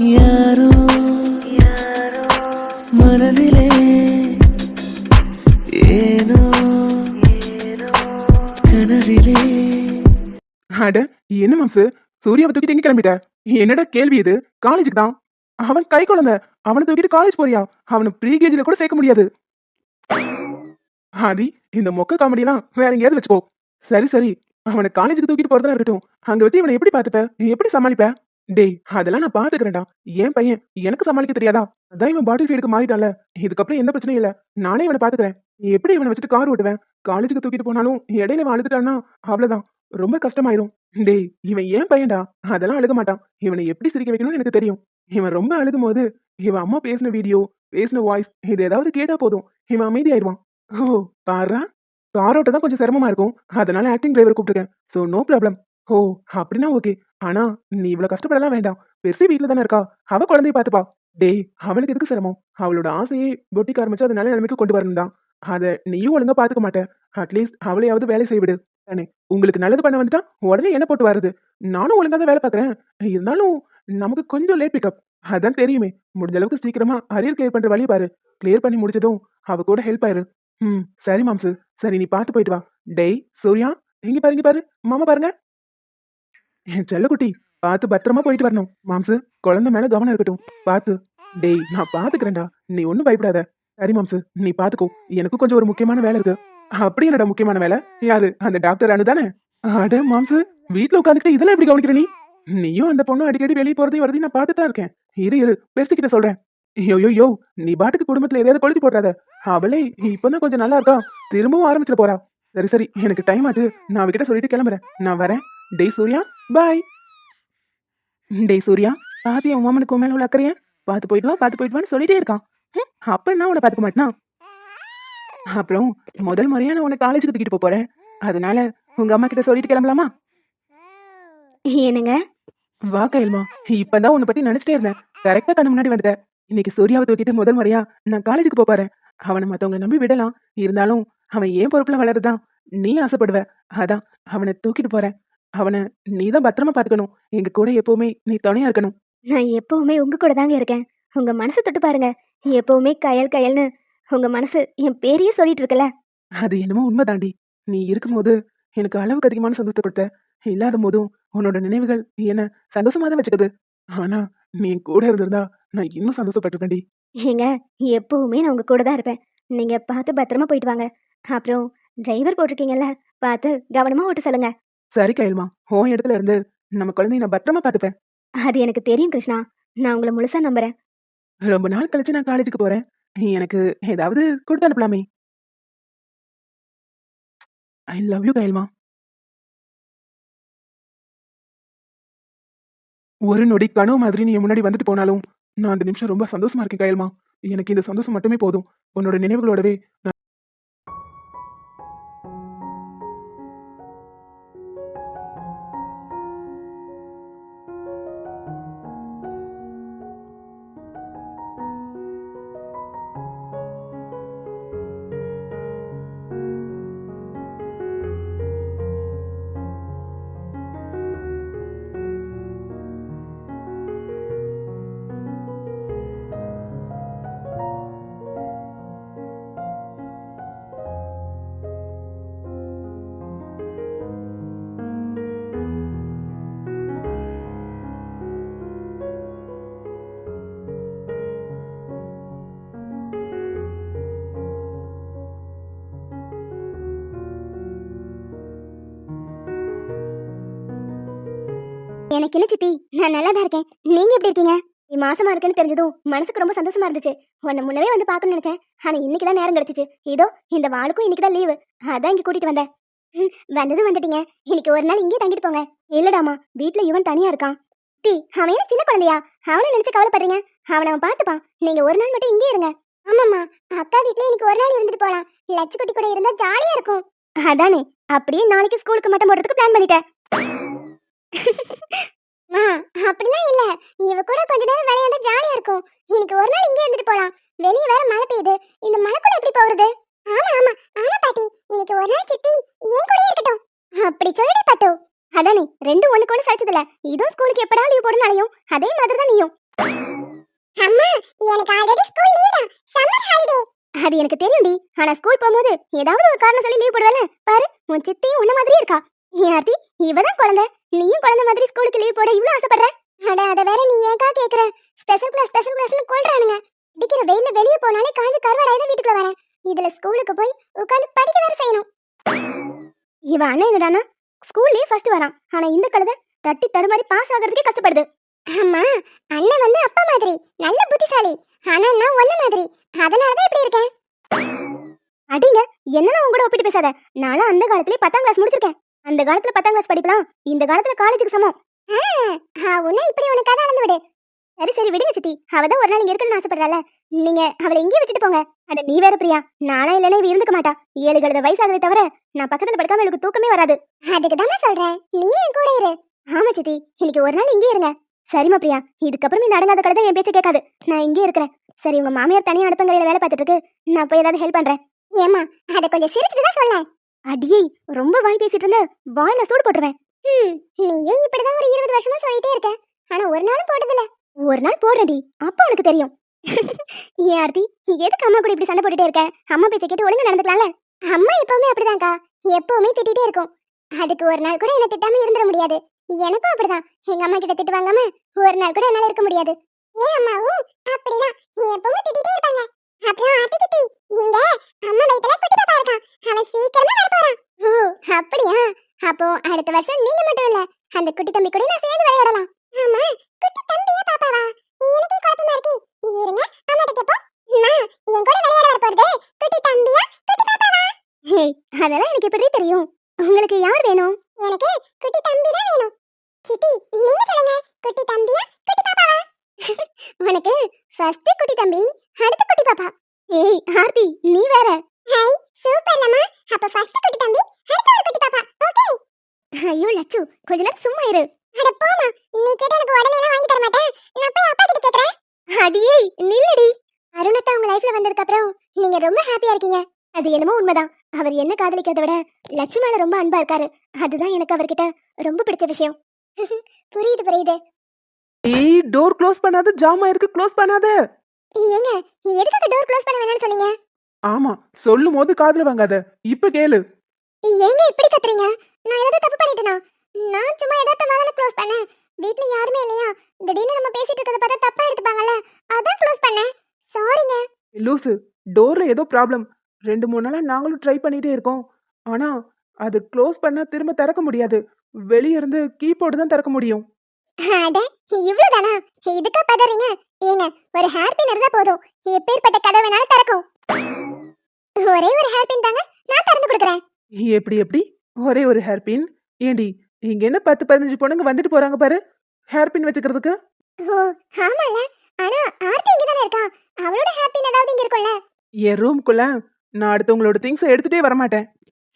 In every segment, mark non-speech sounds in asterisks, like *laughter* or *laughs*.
யாரோ மனதிலே ஏனோ கனவிலே. அட என்ன மாம்சு? சூர்யாவை தூக்கிட்டு எங்க கிளம்பிட்ட? என்னடா கேள்வி இது? காலேஜுக்கு தான். அவன் கை குழந்தை. அவனை தூக்கிட்டு காலேஜ் போறியா? அவனை ப்ரீ கேஜில கூட சேர்க்க முடியாது. ஆதி இந்த மொக்க காமெடிலாம் வேற எங்கேயாவது வச்சுக்கோ. சரி சரி. அவனை காலேஜுக்கு தூக்கிட்டு போறதா இருக்கட்டும். அங்க வச்சு இவனை எப்படி பாத்துப்ப நீ எப்படி சமாளிப்ப? டேய் அதெல்லாம் நான் பாத்துக்கிறேன்டா. என் பையன் எனக்கு சமாளிக்க தெரியாதா? அதான் இவன் பாட்டில் ஃபீடுக்கு மாறிட்டான்ல. இதுக்கப்புறம் எந்த பிரச்சனையும் இல்ல. நானே இவனை பாத்துக்கிறேன். எப்படி இவனை வச்சுட்டு கார் ஓட்டுவேன்? காலேஜுக்கு தூக்கிட்டு போனாலும் இடையில இவன் அழுதுட்டான்னா அவ்வளவுதான். ரொம்ப கஷ்டமாயிரும். டேய் இவன் ஏன் பையன்டா. அதெல்லாம் அழுக மாட்டான். இவனை எப்படி சிரிக்க வைக்கணும்னு எனக்கு தெரியும். இவன் ரொம்ப அழுகும் போது இவன் அம்மா பேசின வீடியோ பேசின வாய்ஸ் இது ஏதாவது கேட்டா போதும். இவன் அமைதியாயிருவான். ஓ பாரா? கார் ஓட்டதான் கொஞ்சம் சிரமமா இருக்கும். அதனால ஆக்டிங் டிரைவர் கூப்பிட்டுருக்கேன். ஸோ நோ ப்ராப்ளம் ஓ அப்படின்னா ஓகே ஆனா நீ இவ்வளவு கஷ்டப்படலாம் வேண்டாம். பெருசி வீட்டுல தானே இருக்கா? அவ குழந்தைய பாத்துப்பா டேய் அவளுக்கு எதுக்கு சிரமம்? அவளோட ஆசையை பொட்டிக்கு ஆரம்பிச்சு அதனால நிலைமைக்கு கொண்டு வரணும் தான். அதை நீயும் ஒழுங்கா பாத்துக்க மாட்டேன். அட்லீஸ்ட் அவளையாவது வேலை செய்விடு. தானே உங்களுக்கு நல்லது பண்ண வந்துட்டா உடனே என்ன போட்டு வருது. நானும் ஒழுங்கா தான் வேலை பார்க்குறேன். இருந்தாலும் நமக்கு கொஞ்சம் லேட் பிக்கப் அதான் தெரியுமே. முடிஞ்ச அளவுக்கு சீக்கிரமா அரியர் கிளியர் பண்ற வழி பாரு. கிளியர் பண்ணி முடிச்சதும் அவ கூட ஹெல்ப் ஆயிரு. ம் சரி மாம்சு. சரி நீ பார்த்து போயிட்டு வா. டேய் சூர்யா இங்க பாருங்க பாரு. மாமா பாருங்க. செல்லக்குட்டி பார்த்து பத்திரமா போயிட்டு வரணும் மாம்சு குழந்தை மேல கவனம் இருக்கட்டும் பார்த்து டேய் நான் பாத்துக்கிறேன்டா நீ ஒன்றும் பயப்படாத சரி மாம்சு நீ பாத்துக்கோ எனக்கு கொஞ்சம் ஒரு முக்கியமான வேலை இருக்கு அப்படி என்னடா முக்கியமான வேலை யாரு அந்த டாக்டர் அனு தானே அட மாம்சு வீட்டுல உட்காந்துக்கிட்டு இதெல்லாம் எப்படி கவனிக்கிற நீ நீயும் அந்த பொண்ணும் அடிக்கடி வெளியே போறதையும் வரதையும் நான் பார்த்துதான் இருக்கேன் இரு இரு பேசிக்கிட்ட சொல்றேன் யோ யோ யோ நீ பாட்டுக்கு குடும்பத்துல எதையாவது கொளுத்தி போடுறாத அவளே இப்பதான் கொஞ்சம் நல்லா இருக்கா திரும்பவும் ஆரம்பிச்சிட போறா சரி சரி எனக்கு டைம் ஆச்சு நான் அவகிட்ட சொல்லிட்டு கிளம்புறேன் நான் வரேன் டேய் சூர்யா பாய் டேய் சூர்யா பாத்தி உன் மாமனுக்கு மேல உள்ள அக்கறைய பார்த்து போயிட்டு வா பார்த்து போயிட்டு வான்னு சொல்லிட்டே இருக்கான். அப்ப நான் உன்னை பார்த்துக்க மாட்டேனா? அப்புறம் முதல் முறையா நான் உன்னை காலேஜுக்கு தூக்கிட்டு போறேன். அதனால உங்க அம்மா கிட்ட சொல்லிட்டு கிளம்பலாமா? என்னங்க? வா கைல்மா இப்பதான் உன்னை பத்தி நினைச்சிட்டே இருந்தேன். கரெக்டா கண்ணு முன்னாடி வந்துட்ட. இன்னைக்கு சூர்யாவை தூக்கிட்டு முதல் முறையா நான் காலேஜுக்கு போப் போறேன். அவனை மத்தவங்க நம்பி விடலாம். இருந்தாலும் அவன் ஏன் பொறுப்புல வளருதான்? நீ ஆசைப்படுவ. அதான் அவனை தூக்கிட்டு போறேன். அவனை நீ தான் பத்திரமா பாத்துக்கணும் எங்க கூட எப்பவுமே நீ துணையா இருக்கணும். நான் எப்பவுமே உங்க கூட தாங்க இருக்கேன். உங்க மனசை தொட்டு பாருங்க. எப்பவுமே கயல் கயல்னு உங்க மனசு என் பேரையே சொல்லிட்டு இருக்கல அது என்னமோ உண்மைதாண்டி. நீ இருக்கும்போது எனக்கு அளவுக்கு அதிகமான சந்தோஷத்தை கொடுத்த. இல்லாத போதும் உன்னோட நினைவுகள் என்ன சந்தோஷமா தான் வச்சுக்குது. ஆனா நீ கூட இருந்திருந்தா நான் இன்னும் சந்தோஷப்பட்டிருப்பேன்டி ஏங்க எப்பவுமே நான் உங்க கூட தான் இருப்பேன். நீங்க பார்த்து பத்திரமா போயிட்டு வாங்க. அப்புறம் டிரைவர் போட்டிருக்கீங்கல்ல பார்த்து கவனமா ஓட்ட சொல்லுங்க. சரி கைல்மா உன் இடத்துல இருந்து நம்ம குழந்தைய நான் பத்திரமா பார்த்துப்பேன். அது எனக்கு தெரியும் கிருஷ்ணா. நான் உங்களை முழுசா நம்புறேன். ரொம்ப நாள் கழிச்சு நான் காலேஜுக்கு போறேன். எனக்கு ஏதாவது கொடுத்து அனுப்பலாமே. ஐ லவ் யூ கைல்மா ஒரு நொடி கனவு மாதிரி நீ முன்னாடி வந்துட்டு போனாலும் நான் அந்த நிமிஷம் ரொம்ப சந்தோஷமா இருக்கேன் கையல்மா. எனக்கு இந்த சந்தோஷம் மட்டுமே போதும். உன்னோட நினைவுகளோடவே எனக்கு என்ன சித்தி. நான் நல்லா தான் இருக்கேன். நீங்க எப்படி இருக்கீங்க? நீ மாசமா இருக்கேன்னு தெரிஞ்சதும் மனசுக்கு ரொம்ப சந்தோஷமா இருந்துச்சு. உன்னை முன்னவே வந்து பார்க்கணும்னு நினைச்சேன். ஆனா இன்னைக்கு தான் நேரம் கிடைச்சிச்சு. இதோ இந்த வாளுக்கும் இன்னைக்கு தான் லீவு அதான் இங்க கூட்டிட்டு வந்தேன். வந்ததும் வந்துட்டீங்க. இன்னைக்கு ஒரு நாள் இங்கேயே தங்கிட்டு போங்க. இல்லடாமா வீட்ல இவன் தனியா இருக்கான். டி அவன் என்ன சின்ன குழந்தையா? அவனை நினைச்சு கவலைப்படுறீங்க? அவனை அவன் பார்த்துப்பான். நீங்க ஒரு நாள் மட்டும் இங்கே இருங்க. ஆமாம்மா அக்கா வீட்ல இன்னைக்கு ஒரு நாள் இருந்துட்டு போலாம். லட்சு குட்டி கூட இருந்தா ஜாலியா இருக்கும். அதானே அப்படியே நாளைக்கு ஸ்கூலுக்கு மட்டும் போடுறதுக்கு பிளான் பண்ணிட்டேன். *laughs* மா அப்படிலாம் இல்ல. இவ கூட கொஞ்ச நேரம் விளையாண்டா ஜாலியா இருக்கும். இன்னைக்கு ஒரு நாள் இங்கே இருந்துட்டு போலாம். வெளிய வேற மழை பெய்யுது. இந்த மழைக்குள்ள எப்படி போறது ஆமா ஆமா. ஆமா பாட்டி. இன்னைக்கு ஒரு நாள் சித்தி ஏன் கூட இருக்கட்டும். அப்படி சொல்லுடி பட்டு. அதானே ரெண்டு ஒண்ணுக்கு ஒண்ணு சலிச்சதுல. இதுவும் ஸ்கூலுக்கு எப்படா லீவ் போடுனாலையும் அதே மாதிரி தான் நீயும். அம்மா எனக்கு ஆல்ரெடி ஸ்கூல் லீவ் தான். சம்மர் ஹாலிடே அது எனக்கு தெரியும்டி. ஆனா ஸ்கூல் போகும்போது ஏதாவது ஒரு காரணம் சொல்லி லீவ் போடுவல பாரு உன் சித்தியும் உன்ன மாதிரி இருக்கா. யார்த்தி இவதான் குழந்தை. நீயும் குழந்தை மாதிரி ஸ்கூலுக்கு லீவ் போட இவ்வளவு ஆசைப்படுற? அட அத வேற நீ ஏன்க்கா கேக்குற? ஸ்பெஷல் கிளாஸ் ஸ்பெஷல் கிளாஸ்னு கொள்றானுங்க அடிக்கிற வெயில வெளிய போனாலே காஞ்சு கருவாடாய் தான் வீட்டுக்குள்ள வரேன். இதுல ஸ்கூலுக்கு போய் உட்காந்து படிக்க வேற செய்யணும். இவன் அண்ணன் என்னடானா ஸ்கூல்லயே ஃபர்ஸ்ட் வரான். ஆனா இந்த கழுதை தட்டி தடுமாறி பாஸ் ஆகிறதுக்கே கஷ்டப்படுது. அம்மா அண்ணன் வந்து அப்பா மாதிரி. நல்ல புத்திசாலி. ஆனா நான் ஒன்ன மாதிரி. அதனாலதான் இப்படி இருக்கேன். அடிங்க என்னலாம் உங்க கூட ஒப்பிட்டு பேசாத? நானும் அந்த காலத்திலே பத்தாம் கிளாஸ் முடிச்சிருக்கேன். அந்த காலத்துல பத்தாம் கிளாஸ் படிக்கலாம் இந்த காலத்துல காலேஜுக்கு சமம். உன்ன இப்படி உனக்கு கதை நடந்து விடு. சரி சரி விடுங்க சித்தி. அவ தான் ஒரு நாள் இங்க இருக்கணும்னு ஆசைப்படுறால நீங்க அவளை இங்கேயே விட்டுட்டு போங்க. அட நீ வேற பிரியா. நானா இல்லைன்னா இவ இருந்துக்க மாட்டா. ஏழு கழுத வயசாகவே தவிர நான் பக்கத்துல படுக்காம எனக்கு தூக்கமே வராது. அதுக்கு தானே சொல்றேன். நீ என் கூட இரு. ஆமா சித்தி. இன்னைக்கு ஒரு நாள் இங்கே இருங்க. சரிம்மா பிரியா. இதுக்கப்புறம் இந்த அடங்காத கழுதை என் பேச்ச கேட்காது. நான் இங்கே இருக்கிறேன். சரி உங்க மாமியார் தனியா அடுப்பங்கரையில வேலை பார்த்துட்டு இருக்கு. நான் போய் ஏதாவது ஹெல்ப் பண்றேன். ஏமா அத கொஞ்சம் சிரிச்சுட்டு தான் சொல்ல அடியே ரொம்ப வாய் பேசிட்டு இருந்த வாயில சூடு போட்டுருவேன். நீயும் இப்படிதான் ஒரு இருபது வருஷமா சொல்லிட்டே இருக்க. ஆனா ஒரு நாளும் போட்டதில்ல. ஒரு நாள் போடுறடி அப்ப உனக்கு தெரியும். *laughs* ஏன் ஆர்த்தி எதுக்கு அம்மா கூட இப்படி சண்டை போட்டுட்டே இருக்க? அம்மா பேச்ச கேட்டு ஒழுங்கா நடந்துக்கலாம்ல? அம்மா எப்பவுமே அப்படிதான்க்கா. எப்பவுமே திட்டிட்டே இருக்கும். அதுக்கு ஒரு நாள் கூட என்ன திட்டாம இருந்துட முடியாது. எனக்கும் அப்படிதான். எங்க அம்மா கிட்ட திட்டு வாங்காம ஒரு நாள் கூட என்னால இருக்க முடியாது. ஏன் அம்மாவும் அப்படிதான். எப்பவுமே திட்டிட்டே இருப்பாங்க. அப்புறம் ஆட்டி திட்டி இங்க அம்மா வயித்துல குட்டி பாப்பா இருக்கான் அவன் சீக்கிரமா வரப்போறான் ஓ அப்படியா? அப்போ அடுத்த வருஷம் நீங்க மட்டும் இல்ல அந்த குட்டி தம்பி கூட நான் சேர்ந்து விளையாடலாம் ஆமா குட்டி தம்பியா பாப்பாவா எனக்கே குழப்பமா இருக்கு இருங்க அம்மா கிட்ட போ நான் என் கூட விளையாட வர போறது குட்டி தம்பியா குட்டி பாப்பாவா ஹே அதெல்லாம் எனக்கு எப்படி தெரியும் உங்களுக்கு யார் வேணும் எனக்கு குட்டி தம்பி தான் வேணும் சித்தி நீங்க சொல்லுங்க குட்டி தம்பியா குட்டி பாப்பாவா உனக்கு ஃபர்ஸ்ட் குட்டி தம்பி அடுத்து குட்டி பாப்பா ஏய் ஆர்த்தி நீ வேற ஹாய் சூப்பர் லம்மா அப்ப ஃபர்ஸ்ட் குட்டி தம்பி அடுத்து ஒரு குட்டி பாப்பா ஓகே ஐயோ லச்சு கொஞ்ச நேரம் சும்மா இரு அட போமா நீ கேட்ட எனக்கு உடனே எல்லாம் வாங்கி தர மாட்டேன் நான் போய் அப்பா கிட்ட கேக்குறேன் அடியே நில்லடி அருணத்தா உங்க லைஃப்ல வந்ததுக்கு அப்புறம் நீங்க ரொம்ப ஹாப்பியா இருக்கீங்க அது என்னமோ உண்மைதான் அவர் என்ன காதலிக்கிறத விட லட்சு மேல ரொம்ப அன்பா இருக்காரு. அதுதான் எனக்கு அவர்கிட்ட ரொம்ப பிடிச்ச விஷயம். *laughs* புரியுது புரியுது. ஏய் டோர் க்ளோஸ் பண்ணாத ஜாமா இருக்கு க்ளோஸ் பண்ணாத. ஏங்க எதுக்காக டோர் க்ளோஸ் பண்ண வேணாம்னு சொன்னீங்க? ஆமா சொல்லும் போது காதுல வாங்காத. இப்ப கேளு. ஏங்க இப்படி கத்துறீங்க? நான் ஏதாவது தப்பு பண்ணிட்டேனா? நான் சும்மா ஏதாவது தானே க்ளோஸ் பண்ணேன் வீட்ல யாருமே இல்லையா? திடீர்னு நம்ம பேசிட்டு இருக்கறத பார்த்தா தப்பா எடுத்துப்பாங்கல்ல? அதான் க்ளோஸ் பண்ணேன். சாரிங்க லூசு டோர்ல ஏதோ ப்ராப்ளம் ரெண்டு மூணு நாளா நாங்களும் ட்ரை பண்ணிட்டே இருக்கோம். ஆனா அது க்ளோஸ் பண்ணா திரும்ப திறக்க முடியாது. வெளிய இருந்து கீபோர்டு தான் திறக்க முடியும். இவ்வளவுதானா? இதுக்கா பதறீங்க? ஏங்க ஒரு ஹேர் பின் இருந்தா போதும். எப்பேற்பட்ட கதை வேணாலும் திறக்கும். ஒரே ஒரு ஹேர் பின் தாங்க நான் திறந்து கொடுக்குறேன். எப்படி எப்படி? ஒரே ஒரு ஹேர் பின் ஏண்டி இங்க என்ன பத்து பதினஞ்சு பொண்ணுங்க வந்துட்டு போறாங்க பாரு ஹேர் பின் வச்சுக்கிறதுக்கு. ஓ ஆமால ஆனா ஆர்த்தி இங்க தானே இருக்கா அவளோட ஹேர் பின் ஏதாவது இங்க இருக்கும்ல. என் ரூம்குள்ள நான் அடுத்தவங்களோட திங்ஸ் எடுத்துட்டே வரமாட்டேன்.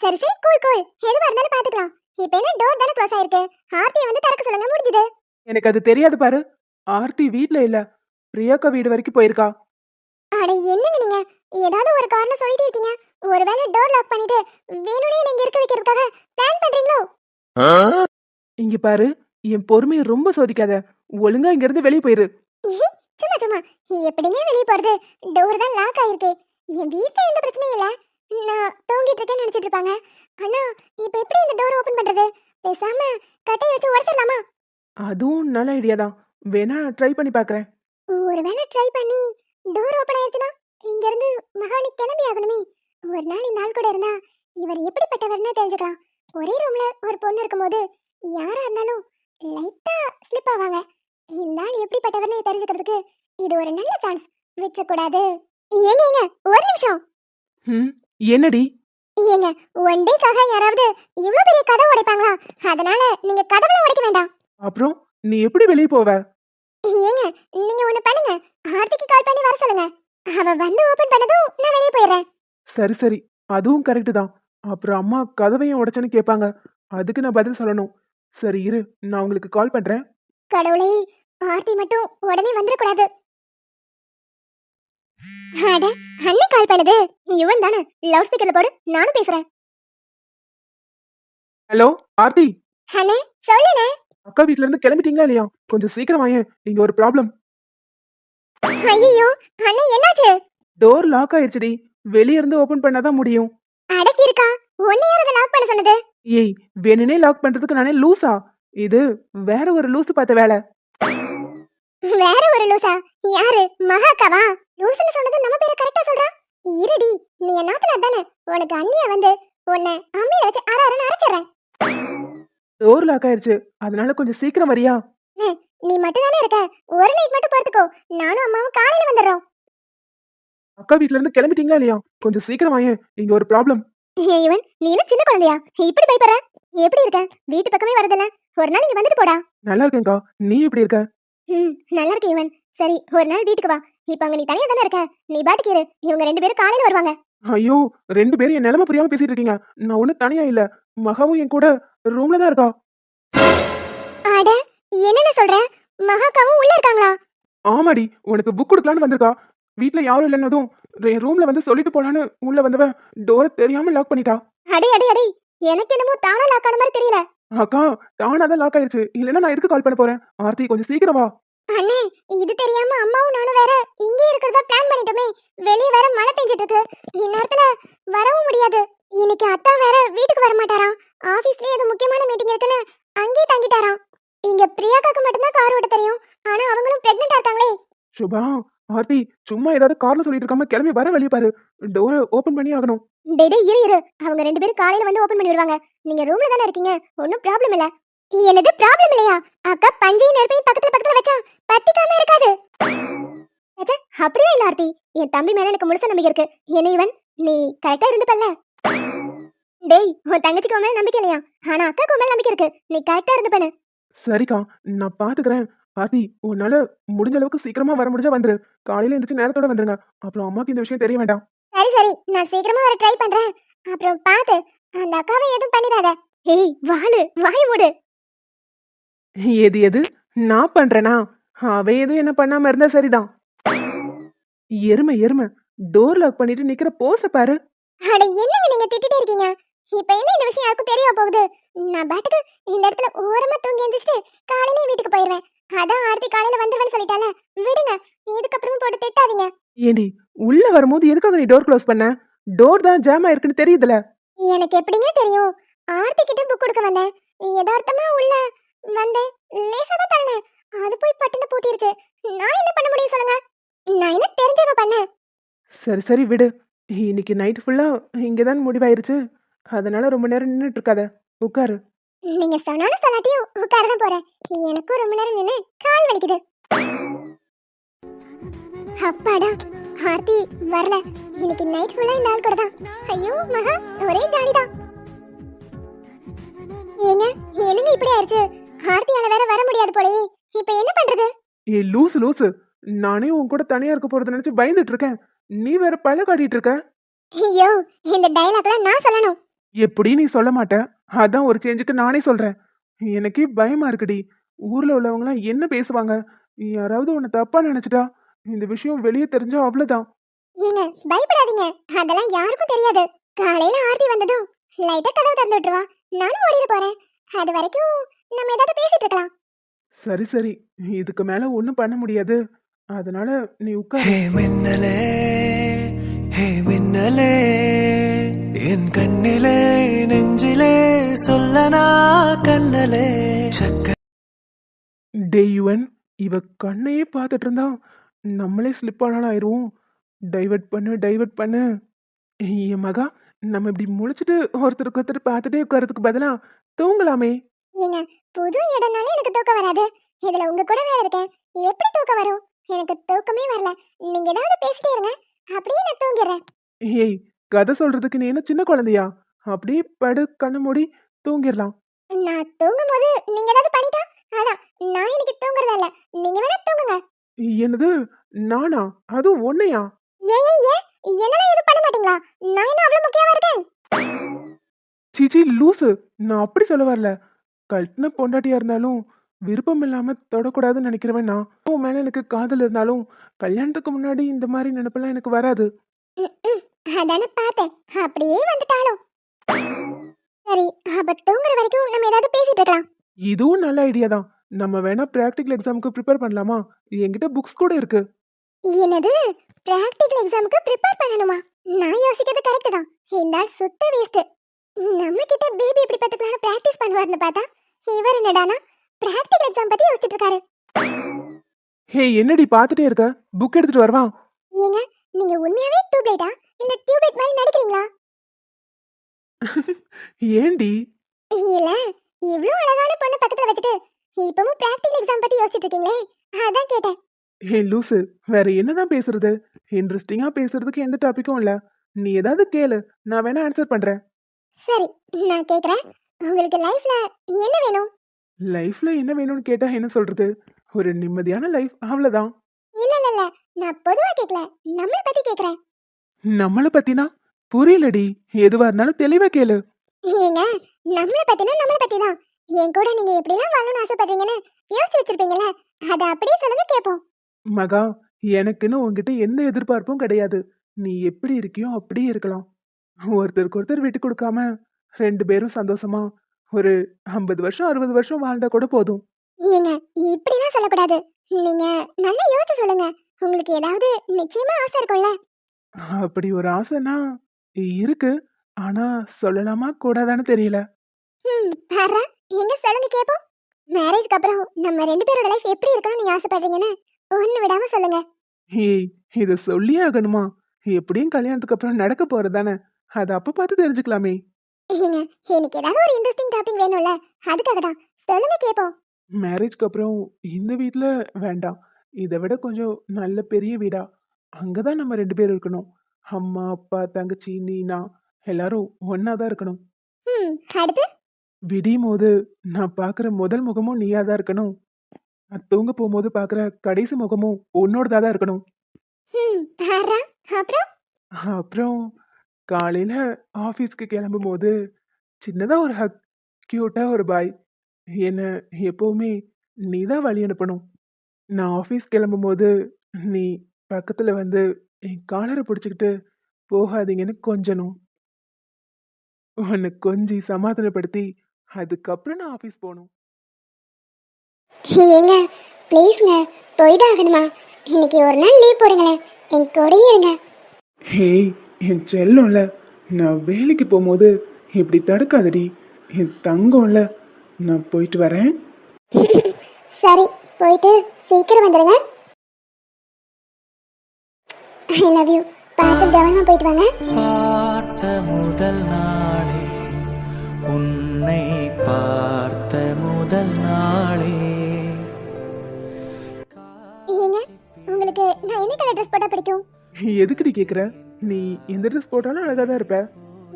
சரி சரி கூல் கூல் எதுவா இருந்தாலும் பாத்துக்கலாம் இப்போ என்ன டோர் தானே க்ளோஸ் ஆயிருக்கு? ஆர்த்தியை வந்து திறக்க சொல்லுங்க முடிஞ்சது. எனக்கு அது தெரியாது பாரு. ஆர்த்தி வீட்ல இல்ல. பிரியாக்கா வீடு வரைக்கும் போயிருக்கா. அட என்னங்க நீங்க? ஏதாவது ஒரு காரணம் சொல்லிட்டு இருக்கீங்க. ஒருவேளை டோர் லாக் பண்ணிட்டு வேணும்னே நீங்க இருக்க வைக்கிறதுக்காக பிளான் பண்றீங்களோ? இங்க பாரு என் பொறுமையை ரொம்ப சோதிக்காத. ஒழுங்கா இங்க இருந்து வெளியே போயிரு. சும்மா சும்மா. எப்படிங்க வெளியே போறது? டோர் தான் லாக் ஆயிருக்கு. என் வீட்ல எந்த பிரச்சனையும் இல்ல. நான் தூங்கிட்டு இருக்கேன்னு நினைச்சிட்டு இருப்பாங்க. ஆனா இப்போ எப்படி இந்த டோர் ஓபன் பண்றது? பேசாம கட்டையை வச்சு உடைச்சிடலாமா? அதுவும் நல்ல ஐடியா தான். வேணா ட்ரை பண்ணி பார்க்கறேன் ஒருவேளை ட்ரை பண்ணி டோர் ஓபன் ஆயிடுச்சுன்னா இங்க இருந்து மகாணி கிளம்பி ஆகணுமே. ஒரு நாள் இந்த ஆள் கூட இருந்தா இவர் எப்படிப்பட்டவர்னு தெரிஞ்சுக்கலாம். ஒரே ரூம்ல ஒரு பொண்ணு இருக்கும்போது யாரா இருந்தாலும் லைட்டா ஸ்லிப் ஆவாங்க. இந்த ஆள் எப்படிப்பட்டவர்னு தெரிஞ்சுக்கிறதுக்கு இது ஒரு நல்ல சான்ஸ் விட்டுறக்கூடாது ஏங்க ஏங்க ஒரு நிமிஷம். ம் என்னடி? ஏங்க ஒன் டேக்காக யாராவது இவ்ளோ பெரிய கதை உடைப்பாங்களா? அதனால நீங்க கதவுல உடைக்க வேண்டாம். அப்புறம் நீ எப்படி வெளியே போவ? ஏங்க நீங்க ஒண்ணு பண்ணுங்க. ஆர்த்திக்கு கால் பண்ணி வர சொல்லுங்க. அவ வந்து ஓபன் பண்ணதும் நான் வெளியே போயிடுறேன். சரி சரி. அதுவும் கரெக்டு தான். அப்புறம் அம்மா கதவையும் உடைச்சேன்னு கேட்பாங்க அதுக்கு நான் பதில் சொல்லணும். சரி இரு. நான் உங்களுக்கு கால் பண்றேன். கடவுளே ஆர்த்தி மட்டும் உடனே வந்துடக்கூடாது. அட அண்ணன் கால் பண்ணுது. இவன் தானே லவுட் ஸ்பீக்கர்ல போடு நானும் பேசுறேன். ஹலோ ஆர்த்தி. அண்ணே சொல்லுண்ணே. அக்கா வீட்ல இருந்து கிளம்பிட்டீங்களா இல்லையா? கொஞ்சம் சீக்கிரம் வாயேன் இங்க ஒரு ப்ராப்ளம் ஐயோ அண்ணே என்னாச்சு? டோர் லாக் ஆயிடுச்சுடி வெளிய இருந்து ஓபன் பண்ணாதான் முடியும். அடக்கி இருக்கா ஒன்னு யாரத லாக் பண்ண சொன்னது? ஏய் வேணுனே லாக் பண்றதுக்கு நானே லூசா இது வேற ஒரு லூசு பார்த்த வேலை. வேற ஒரு லூசா? யாரு? மகாக்காவா? லூசுன்னு சொன்னது நம்ம பேரை கரெக்டா சொல்றா? இருடி நீ என் நாத்தனார் தானே? உனக்கு அண்ணிய வந்து உன்னை அம்மியில வச்சு அரை அரைன்னு அரைச்சிடுறேன். டோர் லாக் ஆயிடுச்சு அதனால கொஞ்சம் சீக்கிரம் வரியா? நீ மட்டும் தானே இருக்க? ஒரு நைட் மட்டும் பொறுத்துக்கோ. நானும் அம்மாவும் காலையில வந்துடுறோம். அக்கா வீட்ல இருந்து கிளம்பிட்டீங்களா இல்லையா? கொஞ்சம் சீக்கிரம் வாயேன். இங்க ஒரு ப்ராப்ளம் இவன் நீ என்ன சின்ன குழந்தையா? இப்படி பயப்படுற? எப்படி இருக்க? வீட்டு பக்கமே வரதில்ல. ஒரு நாள் இங்க வந்துட்டு போடா. நல்லா இருக்கேன்க்கா. நீ எப்படி இருக்க? ம் நல்லா இருக்கு இவன். சரி ஒரு நாள் வீட்டுக்கு வா. இப்ப அங்க நீ தனியா தானே இருக்க? நீ பாட்டுக்கு இரு. இவங்க ரெண்டு பேரும் காலையில வருவாங்க. ஐயோ ரெண்டு பேரும் என் நிலைமை புரியாம பேசிட்டு இருக்கீங்க. நான் ஒன்னும் தனியா இல்ல. மகாவும் என் கூட ரூம்ல தான் இருக்கா? அட என்னென்ன சொல்ற? மகாக்காவும் உள்ள இருக்காங்களா? ஆமாடி உனக்கு புக் கொடுக்கலான்னு வந்திருக்கா. வீட்ல யாரும் இல்லைன்னதும் ரூம்ல வந்து சொல்லிட்டு போலான்னு உள்ள வந்தவன் டோரை தெரியாம லாக் பண்ணிட்டா. அடே அடே அடே எனக்கு என்னமோ தானா லாக் ஆன மாதிரி தெரியல. அக்கா தானா தான் லாக் ஆயிருச்சு. இல்லைன்னா நான் எதுக்கு கால் பண்ண போறேன்? ஆர்த்தி கொஞ்சம் சீக்கிரம் வா. அண்ணே இது தெரியாம அம்மாவும் நானும் வேற இங்கே இருக்கிறதா பிளான் பண்ணிட்டோமே. வெளிய வேற மழை பெஞ்சிட்டு இருக்கு இந்நேரத்துல வரவும் முடியாது. இன்னைக்கு அத்தா வேற வீட்டுக்கு வர மாட்டாராம். ஆபீஸ்லயே ஏதோ முக்கியமான மீட்டிங் இருக்குன்னு அங்கேயே தங்கிட்டாராம். இங்க பிரியாக்காக்கு மட்டும்தான் கார் ஓட்ட தெரியும். ஆனா அவங்களும் பிரெக்னெண்டா இருக்காங்களே. சுபா ஆர்த்தி சும்மா ஏதாவது காரணம் சொல்லிட்டு இருக்காம கிளம்பி வர வெளியே பாரு. டோரை ஓபன் பண்ணி ஆகணும். டேய் இரு இரு. அவங்க ரெண்டு பேரும் காலையில வந்து ஓபன் பண்ணி விடுவாங்க. நீங்க ரூம்ல தானே இருக்கீங்க? ஒன்னும் ப்ராப்ளம் இல்ல. என்னது ப்ராப்ளம் இல்லையா? அக்கா பஞ்சையும் நெருப்பையும் பக்கத்துல பக்கத்துல வச்சா பத்திக்காம இருக்காது. அப்படியே இல்ல ஆர்த்தி? என் தம்பி மேல எனக்கு முழுச நம்பிக்கை இருக்கு. என்ன இவன் நீ கரெக்டா இருந்து பல்ல டேய் உன் தங்கச்சிக்கு மேல நம்பிக்கை இல்லையா? ஆனா அக்காக்கு மேல நம்பிக்கை இருக்கு. நீ கரெக்டா இருந்து பண்ணு சரிக்கா நான் பாத்துக்கிறேன். ஆர்த்தி உன்னால முடிஞ்ச அளவுக்கு சீக்கிரமா வர முடிஞ்சா வந்துரு. காலையில எந்திரிச்சு நேரத்தோட வந்துருங்க. அப்புறம் அம்மாக்கு இந்த விஷயம் தெரிய வேண்டாம். சரி சரி நான் சீக்கிரமா வர ட்ரை பண்றேன். அப்புறம் பாத்து அந்த அக்காவை எதுவும் பண்ணிடாத. ஏய் வாளு வாய் மூடு. எது எது நான் பண்றேனா? அவ எதுவும் என்ன பண்ணாம இருந்தா சரிதான். எருமை எருமை. டோர் லாக் பண்ணிட்டு நிக்கிற போச பாரு. அட என்னங்க நீங்க திட்டிட்டே இருக்கீங்க? இப்ப என்ன இந்த விஷயம் யாருக்கும் தெரிய போகுது? நான் பாட்டுக்கு இந்த இடத்துல ஓரமா தூங்கி எந்திரிச்சிட்டு காலையிலே வீட்டுக்கு போயிருவேன். அதான் ஆர்த்தி காலையில வந்துருவேன்னு சொல்லிட்டால. விடுங்க இதுக்கப்புறமும் போட்டு திட்டாதீங்க. ஏண்டி உள்ள வரும்போது எதுக்காக நீ டோர் க்ளோஸ் பண்ண? டோர் தான் ஜாம் ஆயிருக்குன்னு தெரியுதுல. எனக்கு எப்படிங்க தெரியும்? ஆர்த்தி கிட்ட புக் கொடுக்க வந்தேன். யதார்த்தமா உள்ள வந்தேன். லேசா தான் தள்ளேன் அது போய் பட்டுன்னு பூட்டிருச்சு. நான் என்ன பண்ண முடியும் சொல்லுங்க? நான் என்ன தெரிஞ்சவ பண்ணேன்? சரி சரி விடு. இன்னைக்கு நைட் ஃபுல்லா இங்கதான் முடிவாயிருச்சு. அதனால ரொம்ப நேரம் நின்னுட்டு இருக்காத. உட்காரு. நீங்க சொன்னாலும் சொல்லாட்டியும் உட்கார தான் போறேன். எனக்கும் ரொம்ப நேரம் நின்று கால் வலிக்குது. அப்பாடா ஆர்த்தி வரல. இன்னைக்கு நைட் ஃபுல்லா இந்த ஆள் கூட தான் ஐயோ மகா ஒரே ஜாலி தான் ஏங்க என்னங்க இப்படி ஆயிடுச்சு? ஆர்த்தியால வேற வர முடியாது போலயே. இப்ப என்ன பண்றது? ஏ லூசு லூசு. நானே உன் கூட தனியா இருக்க போறது நினைச்சு பயந்துட்டு இருக்கேன். நீ வேற பல்ல காட்டிட்டு இருக்க. ஐயோ இந்த டயலாக்லாம் நான் சொல்லணும். எப்படி நீ சொல்ல மாட்ட? அதான் ஒரு சேஞ்சுக்கு நானே சொல்றேன். எனக்கே பயமா இருக்குடி. ஊர்ல உள்ளவங்கலாம் என்ன பேசுவாங்க? யாராவது உன்னை தப்பா நினைச்சிட்டா? இந்த விஷயம் வெளியே தெரிஞ்சா அவ்வளவுதான். ஏங்க பயப்படாதீங்க. அதெல்லாம் யாருக்கும் தெரியாது. காலையில ஆர்த்தி வந்ததும் லைட்டா கதவு திறந்து விட்டுருவா. நானும் ஓடிட போறேன். அது வரைக்கும் நம்ம ஏதாவது பேசிட்டு இருக்கலாம். சரி சரி. இதுக்கு மேல ஒண்ணும் பண்ண முடியாது. அதனால நீ உட்கார். ஹே மின்னலே ஹே மின்னலே. என் கண்ணிலே நெஞ்சிலே சொல்லனா கண்ணலே. சக்க டே யுவன் இவ கண்ணையே பார்த்துட்டு இருந்தா நம்மளே ஸ்லிப் ஆனாலும் ஆயிரும் டைவர்ட் பண்ணு டைவர்ட் பண்ணு. என் மகா நம்ம இப்படி முழிச்சிட்டு ஒருத்தருக்கு ஒருத்தர் பார்த்துட்டே உட்காரதுக்கு பதிலா தூங்கலாமே. ஏங்க புது இடம்னாலே எனக்கு தூக்கம் வராது. இதுல உங்க கூட வேற இருக்கேன். எப்படி தூக்கம் வரும்? எனக்கு தூக்கமே வரல. நீங்க ஏதாவது பேசிட்டே இருங்க. அப்படியே நான் தூங்கிடுறேன். ஏய் கதை சொல்றதுக்கு நீ என்ன சின்ன குழந்தையா? அப்படியே படு கண்ணு மூடி தூங்கிடலாம். நான் தூங்கும் போது நீங்க ஏதாவது பண்ணிட்டா? அதான் நான் இன்னைக்கு தூங்குறதா இல்ல. நீங்க வேணா தூங்குங்க. என்னது? நானா? அதுவும் ஒன்னையா ஏன் ஏன் என்னெல்லாம் எதுவும் பண்ண மாட்டீங்களா? நான் என்ன அவ்வளவு முக்கியமா இருக்கேன்? சீச்சி லூசு. நான் அப்படி சொல்ல வரல. கல்ட்ன பொண்டாட்டியா இருந்தாலும் விருப்பம் இல்லாம தொடக்கூடாதுன்னு நினைக்கிறவன் நான். உன் மேல எனக்கு காதல் இருந்தாலும் கல்யாணத்துக்கு முன்னாடி இந்த மாதிரி நினைப்பெல்லாம் எனக்கு வராது. அதானே பார்த்தேன். அப்படியே வந்துட்டாலும். சரி அப்ப தூங்குற வரைக்கும் நம்ம ஏதாவது பேசிட்டு இருக்கலாம். இதுவும் நல்ல ஐடியா தான். நம்ம வேணா ப்ராக்டிக்கல் எக்ஸாமுக்கு ப்ரிப்பேர் பண்ணலாமா? என்கிட்ட புக்ஸ் கூட இருக்கு. என்னது? பிராக்டிகல் எக்ஸாமுக்கு ப்ரிப்பேர் பண்ணணுமா? நான் யோசிக்கிறது கரெக்ட் தான். ஆள் சுத்த வேஸ்ட் நம்ம கிட்ட பேபி இப்படி பத்துக்கலாம் பிராக்டிஸ் பண்ணுவார்னு பார்த்தா இவர் என்னடானா பிராக்டிகல் எக்ஸாம் பத்தி யோசிச்சுட்டு இருக்காரு. ஹே என்னடி பார்த்துட்டே இருக்க? புக் எடுத்துட்டு வரவா ஏங்க நீங்க உண்மையாவே டியூப்லைட்டா இல்ல டியூப்லைட் மாதிரி நடிக்கிறீங்களா? ஏண்டி? இல்ல இவ்ளோ அழகான பொண்ணு பக்கத்துல வச்சுட்டு இப்பவும் பிராக்டிகல் எக்ஸாம் பத்தி யோசிச்சுட்டு இருக்கீங்களே அதான் கேட்டேன். ஹே லூசு வேற என்னதான் பேசுறது? இன்ட்ரெஸ்டிங்கா பேசுறதுக்கு எந்த டாபிக்கும் இல்ல. நீ ஏதாவது கேளு நான் வேணா ஆன்சர் பண்றேன். சரி நான் கேக்குறேன். உங்களுக்கு லைஃப்ல என்ன வேணும்? லைஃப்ல என்ன வேணும்னு கேட்டா என்ன சொல்றது? ஒரு நிம்மதியான லைஃப் அவ்வளவுதான். இல்ல இல்ல இல்ல. நான் பொதுவா கேக்கல. நம்மள பத்தி கேக்குறேன். நம்மள பத்தினா? புரியலடி. எதுவா இருந்தாலும் தெளிவா கேளு. ஏங்க நம்மள பத்தினா நம்மள பத்தி தான் என் கூட நீங்க எப்படிலாம் வாழணும்னு ஆசைப்படுறீங்கன்னு யோசிச்சு வச்சிருப்பீங்கல்ல அதை அப்படியே சொல்லுங்க கேட்போம் மகா எனக்குன்னு உன்கிட்ட எந்த எதிர்பார்ப்பும் கிடையாது. நீ எப்படி இருக்கியோ அப்படியே இருக்கலாம். ஒருத்தருக்கு ஒருத்தர் விட்டு கொடுக்காம ரெண்டு பேரும் சந்தோஷமா ஒரு ஐம்பது வருஷம் அறுபது வருஷம் வாழ்ந்தா கூட போதும். ஏங்க இப்படிலாம் சொல்லக்கூடாது. நீங்க நல்லா யோசிச்சு சொல்லுங்க. உங்களுக்கு ஏதாவது நிச்சயமா ஆசை இருக்கும்ல? அப்படி ஒரு ஆசைனா இருக்கு. ஆனா சொல்லலாமா? கூடாதான்னு தெரியல. ம் பாரு எங்க சொல்லுங்க கேப்போம். மேரேஜ்க்கு அப்புறம் நம்ம ரெண்டு பேரோட லைஃப் எப்படி இருக்கணும்னு நீங்க ஆசைப்படுறீங்கன்னு ஒண்ணு விடாம சொல்லுங்க. ஏய் இத சொல்லியே ஆகணுமா? எப்படியும் கல்யாணத்துக்கு அப்புறம் நடக்க போறதானே அதை அப்ப பார்த்து தெரிஞ்சுக்கலாமே. ஏங்க எனக்கு ஏதாவது ஒரு இன்ட்ரெஸ்டிங் டாபிக் வேணும்ல. அதுக்காக தான். சொல்லுங்க கேப்போம். மேரேஜ்க்கு அப்புறம் இந்த வீட்ல வேண்டாம். இதை விட கொஞ்சம் நல்ல பெரிய வீடா. அங்கதான் நம்ம ரெண்டு பேரும் இருக்கணும். அம்மா அப்பா தங்கச்சி நீனா. எல்லாரும் ஒன்னா தான் இருக்கணும். ம் அடுத்து? விடியும் போது நான் பார்க்குற முதல் முகமும் நீயா தான் இருக்கணும். நான் தூங்க போகும்போது பார்க்குற கடைசி முகமும் உன்னோடதா தான் இருக்கணும். ம் அப்புறம்? அப்புறம் காலையில ஆஃபீஸ்க்கு கிளம்பும் போது சின்னதா ஒரு ஹக் கியூட்டா ஒரு பாய் என்ன எப்பவுமே நீ தான் வழி அனுப்பணும். நான் ஆஃபீஸ் கிளம்பும் போது நீ பக்கத்துல வந்து என் காலரை பிடிச்சிக்கிட்டு போகாதீங்கன்னு கொஞ்சணும். உன்னை கொஞ்சி சமாதானப்படுத்தி அதுக்கப்புறம் நான் ஆஃபீஸ் போகணும் ஏங்க ப்ளீஸ்ங்க போய்தான் ஆகணுமா இன்னைக்கு ஒரு நாள் லீவ் போடுங்களேன் என் கூடயே இருங்க. ஹேய் என் செல்லம்ல நான் வேலைக்கு போகும்போது இப்படி தடுக்காதடி என் தங்கம்ல நான் போயிட்டு வரேன். *laughs* சரி போயிட்டு சீக்கிரம் வந்துடுங்க ஐ லவ் யூ பார்த்து கவனமா போயிட்டு வாங்க. பார்த்த முதல் நாளே உன்னை பார்த்த முதல் நாளே. ஏங்க உங்களுக்கு நான் என்ன கலர் ட்ரெஸ் போட்டா பிடிக்கும்? எதுக்குடி கேக்குற? நீ எந்த ட்ரெஸ் போட்டாலும் அழகா தான் இருப்ப.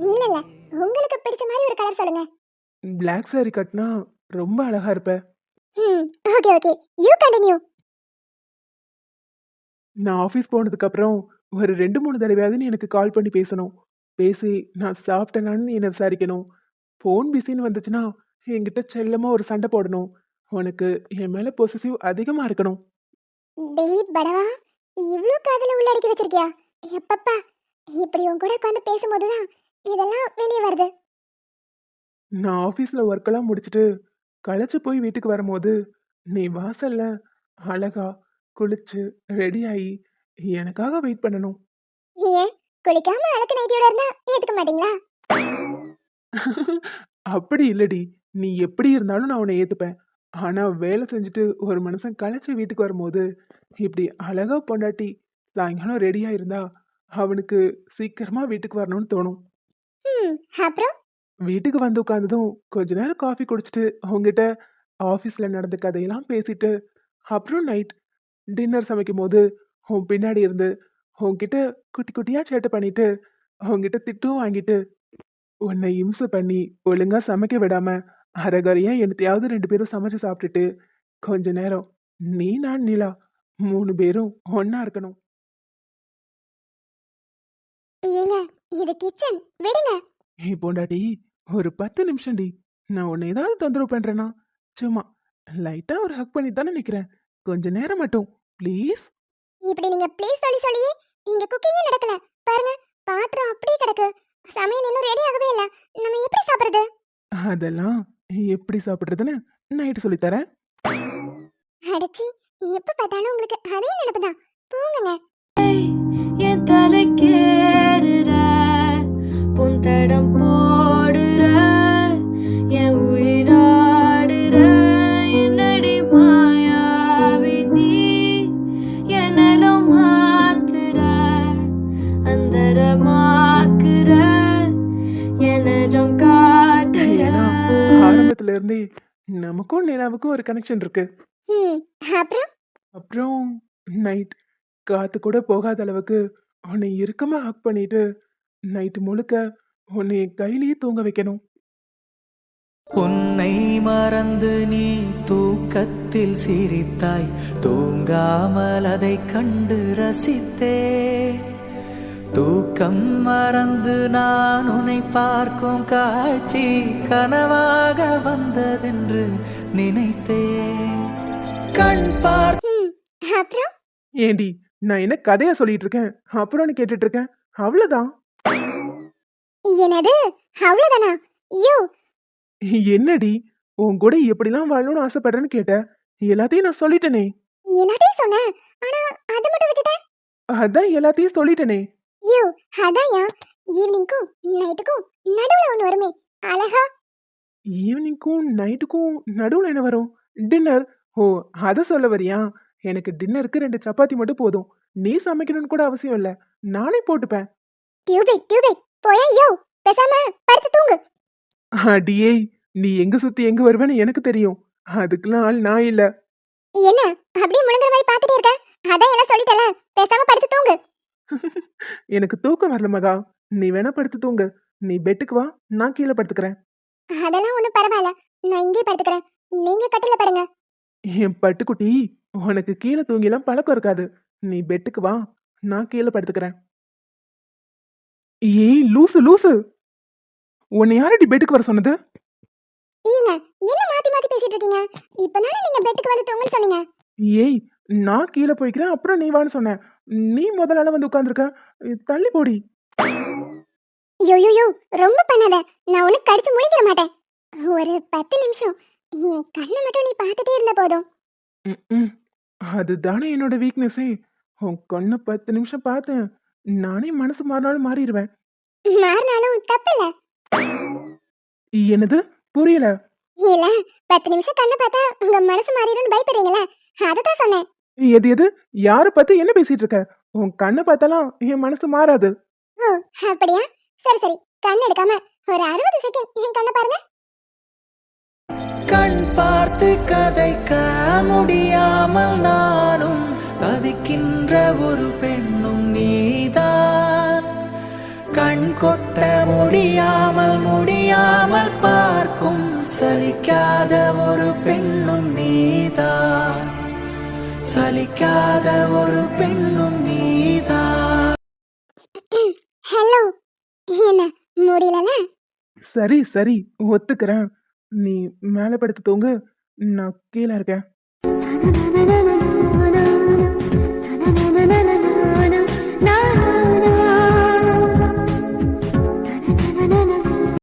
இல்ல இல்ல உங்களுக்கு பிடிச்ச மாதிரி ஒரு கலர் சொல்லுங்க. Black saree கட்டினா ரொம்ப அழகா இருப்ப. ஓகே ஓகே யூ கண்டினியூ நான் ஆஃபீஸ் போனதுக்கு அப்புறம் ஒரு ரெண்டு மூணு தடவையாவது நீ எனக்கு கால் பண்ணி பேசணும். பேசி நான் சாப்பிட்டேனான்னு நீ என்னை விசாரிக்கணும்? ஃபோன் பிஸின்னு வந்துச்சுன்னா என்கிட்ட செல்லமா ஒரு சண்டை போடணும். உனக்கு என் மேல பொசிசிவ் அதிகமா இருக்கணும். டேய் படவா இவ்ளோ காதல உள்ளடக்கி வச்சிருக்கியா? எப்பப்பா இப்படி உன் கூட உட்காந்து பேசும்போது தான் இதெல்லாம் வெளியே வருது. நான் ஆஃபீஸில் ஒர்க்கெல்லாம் முடிச்சுட்டு களைச்சு போய் வீட்டுக்கு வரும்போது நீ வாசல்ல அழகா குளிச்சு ரெடி ஆகி எனக்காக வெயிட் பண்ணணும். ஏன்? குளிக்காம அழகு நைட்டியோட இருந்தா ஏத்துக்க மாட்டீங்களா? *laughs* அப்படி இல்லடி. நீ எப்படி இருந்தாலும் நான் உன்னை ஏத்துப்பேன். ஆனா வேலை செஞ்சுட்டு ஒரு மனுஷன் களைச்சு வீட்டுக்கு வரும்போது இப்படி அழகா பொண்டாட்டி சாயங்காலம் ரெடியா இருந்தா அவனுக்கு சீக்கிரமா வீட்டுக்கு வரணும்னு தோணும். அப்புறம்? வீட்டுக்கு வந்து உட்காந்ததும் கொஞ்ச நேரம் காஃபி குடிச்சிட்டு அவங்ககிட்ட ஆஃபீஸ்ல நடந்த கதையெல்லாம் பேசிட்டு அப்புறம் நைட் டின்னர் சமைக்கும் போது உன் பின்னாடி இருந்து உன்கிட்ட குட்டி குட்டியா சேட்டை பண்ணிட்டு அவங்ககிட்ட திட்டும் வாங்கிட்டு உன்னை இம்சை பண்ணி ஒழுங்கா சமைக்க விடாம அரைகுறையா என்னத்தையாவது ரெண்டு பேரும் சமைச்சு சாப்பிட்டுட்டு கொஞ்ச நேரம் நீ நான் நிலா மூணு பேரும் ஒண்ணா இருக்கணும். ஏங்க இது கிச்சன் விடுங்க. ஏய் பொண்டாட்டி ஒரு பத்து நிமிஷம்டி நான் உன்னை ஏதாவது தொந்தரவு பண்றேனா? சும்மா லைட்டா ஒரு ஹக் பண்ணி தானே நிக்கிறேன். கொஞ்ச நேரம் மட்டும். ப்ளீஸ். இப்படி நீங்க ப்ளீஸ் சொல்லி சொல்லியே இங்க குக்கிங்கே நடக்கல. பாருங்க பாத்திரம் அப்படியே கிடக்கு. சமையல் இன்னும் ரெடி ஆகவே இல்ல. நம்ம எப்படி சாப்பிடுறது? அதெல்லாம் எப்படி சாப்பிடுறதுன்னு நைட்டு சொல்லித்தரேன் அடச்சி எப்ப பார்த்தாலும் உங்களுக்கு அதே நினைப்புதான் தூங்குங்க. என் தலைக்கேறுற புந்தடம் போடுற இருந்தே நமக்கும் நிலாவுக்கும் ஒரு கனெக்ஷன் இருக்கு. ம் அப்புறம்? அப்புறம் நைட் காத்து கூட போகாத அளவுக்கு உன்னை இறுக்கமா ஹக் பண்ணிட்டு நைட்டு முழுக்க உன்னை என் கையிலேயே தூங்க வைக்கணும். உன்னை மறந்து நீ தூக்கத்தில் சிரித்தாய் தூங்காமல் அதை கண்டு ரசித்தே. தூக்கம் மறந்து நான் உன்னை பார்க்கும் காட்சி கனவாக வந்ததென்று நினைத்தேன். கண் பார் ம் அப்புறம்? ஏண்டி நான் என்ன கதையா சொல்லிட்டு இருக்கேன் அப்புறம்னு கேட்டுட்டு இருக்கேன் அவ்வளவுதான். என்னது? அவ்வளோதானா ஐயோ என்னடி உன் கூட எப்படிலாம் வாழணும்னு ஆசைப்படுறேன்னு கேட்ட? எல்லாத்தையும் நான் சொல்லிட்டேனே. என்னதையும் சொன்னேன் ஆனா அதை மட்டும் விட்டுட்டேன் அதான் எல்லாத்தையும் சொல்லிட்டேனே. ஐயோ அதான்யா. ஈவினிங்க்கும் நைட்டுக்கும் நடுவுல ஒன்று வருமே. அழகா. ஈவினிங்க்கும் நைட்டுக்கும் நடுவில் என்ன வரும்? டின்னர். ஓ அதை சொல்ல வரியா? எனக்கு டின்னருக்கு ரெண்டு சப்பாத்தி மட்டும் போதும். நீ சமைக்கணும்னு கூட அவசியம் இல்லை. நானே போட்டுப்பேன். டியூபிக் டியூபிக் போயா ஐயோ பேசாம படுத்து தூங்கு. அடியே நீ எங்க சுத்தி எங்க வருவேன்னு எனக்கு தெரியும். அதுக்கெல்லாம் ஆள் நான் இல்ல. என்ன அப்படியே முழுங்குற மாதிரி பார்த்துட்டே இருக்க? அதான் எல்லாம் சொல்லிட்டல பேசாம படுத்து தூங்கு. *laughs* எனக்கு தூக்கம் வரல மகா. நீ வேணா படுத்து தூங்கு. நீ பெட்டுக்கு வா. நான் கீழே படுத்துக்கிறேன். அதெல்லாம் ஒன்றும் பரவாயில்ல. நான் இங்கேயே படுத்துக்கிறேன். நீங்க கட்டில படுங்க. என் பட்டுக்குட்டி உனக்கு கீழே தூங்கிலாம் பழக்கம் இருக்காது. நீ பெட்டுக்கு வா. நான் கீழே படுத்துக்கிறேன். ஏய் லூசு லூசு. உன்னை யாரடி பெட்டுக்கு வர சொன்னது? ஏங்க என்ன மாத்தி மாத்தி பேசிட்டு இருக்கீங்க? இப்பதானே நீங்க பெட்டுக்கு வந்து தூங்குன்னு சொன்னீங்க? ஏய் நான் கீழே போய்க்கிறேன் அப்புறம் நீ வான்னு சொன்னேன். நீ முதல்ல வந்து உட்காந்துருக்க தள்ளி போடி. யோ யோ யோ ரொம்ப பண்ணாத. நான் உனக்கு கடிச்சு முழிக்கிற மாட்டேன். ஒரு பத்து நிமிஷம். என் கண்ணை மட்டும் நீ பார்த்துட்டே இருந்த போதும். அதுதானே என்னோட வீக்னஸே உன் கண்ணை பத்து நிமிஷம் பார்த்தேன். நானே மனசு மாறினாலும் மாறிடுவேன். மாறினாலும் தப்பில்ல. என்னது? புரியல. இல்ல பத்து நிமிஷம் கண்ணை பார்த்தா உங்க மனசு மாறிடும்னு பயப்படுறீங்களா? அதை தான் சொன்னேன். எது எது? யார பத்தி என்ன பேசிட்டு இருக்க? உன் கண்ணை பார்த்தாலாம் என் மனசு மாறாது. அப்படியா? சரி சரி. கண் எடுக்காம ஒரு அறுபது செகண்ட் என் கண்ணை பாருங்க. கண் பார்த்து கதைக்க முடியாமல் நானும் தவிக்கின்ற ஒரு பெண்ணும் நீதான். கண் கொட்ட முடியாமல் முடியாமல் பார்க்கும் சலிக்காத ஒரு பெண்ணும் நீதான். சலிக்காத ஒரு பெண்ணும் நீதான் ஹலோ *clears throat* என்ன முடியலல சரி சரி ஒத்துக்கிறேன். நீ மேலே படுத்து தூங்கு நான் கீழே இருக்கேன். *laughs*